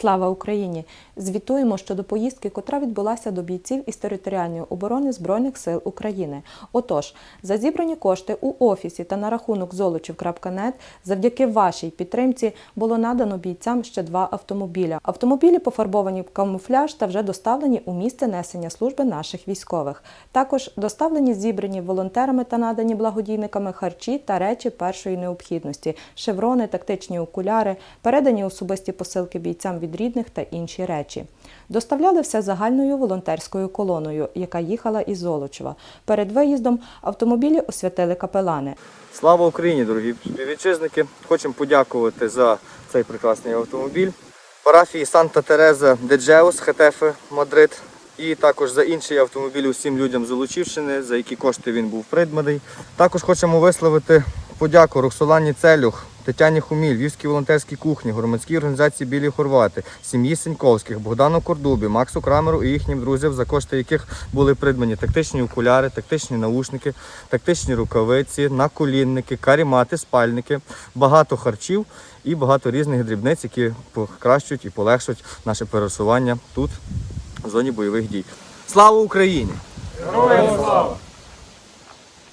Слава Україні! Звітуємо щодо поїздки, котра відбулася до бійців із територіальної оборони Збройних сил України. Отож, за зібрані кошти у офісі та на рахунок золочів.нет завдяки вашій підтримці було надано бійцям ще два автомобіля. Автомобілі пофарбовані в камуфляж та вже доставлені у місце несення служби наших військових. Також доставлені зібрані волонтерами та надані благодійниками харчі та речі першої необхідності, шеврони, тактичні окуляри, передані особисті посилки бійцям від рідних та інші речі. Доставляли все загальною волонтерською колоною, яка їхала із Золочева. Перед виїздом автомобілі освятили капелани. Слава Україні, дорогі співвітчизники! Хочемо подякувати за цей прекрасний автомобіль. Парафії Санта Тереза де Джеус, Хетефе, Мадрид. І також за інший автомобіль усім людям з за які кошти він був придбаний. Також хочемо висловити подяку Роксолані Целюх, Тетяні Хуміль, Львівській волонтерській кухні, громадській організації Білі Хорвати, сім'ї Сеньковських, Богдану Кордубі, Максу Крамеру і їхнім друзям, за кошти яких були придбані тактичні окуляри, тактичні наушники, тактичні рукавиці, наколінники, карімати, спальники, багато харчів і багато різних дрібниць, які покращують і полегшують наше пересування тут, в зоні бойових дій. Слава Україні!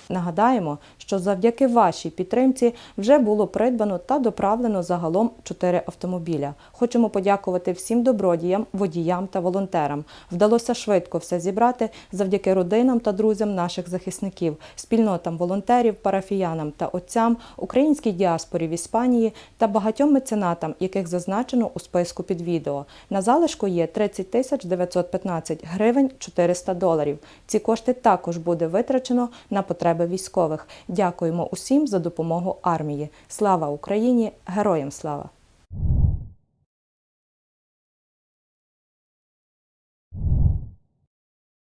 Нагадаємо, що завдяки вашій підтримці вже було придбано та доправлено загалом чотири автомобіля. Хочемо подякувати всім добродіям, водіям та волонтерам. Вдалося швидко все зібрати завдяки родинам та друзям наших захисників, спільнотам волонтерів, парафіянам та отцям, українській діаспорі в Іспанії та багатьом меценатам, яких зазначено у списку під відео. На залишку є 30 тисяч 915 гривень 400 доларів. Ці кошти також буде витрачено на потреби військових. Дякуємо усім за допомогу армії. Слава Україні! Героям слава!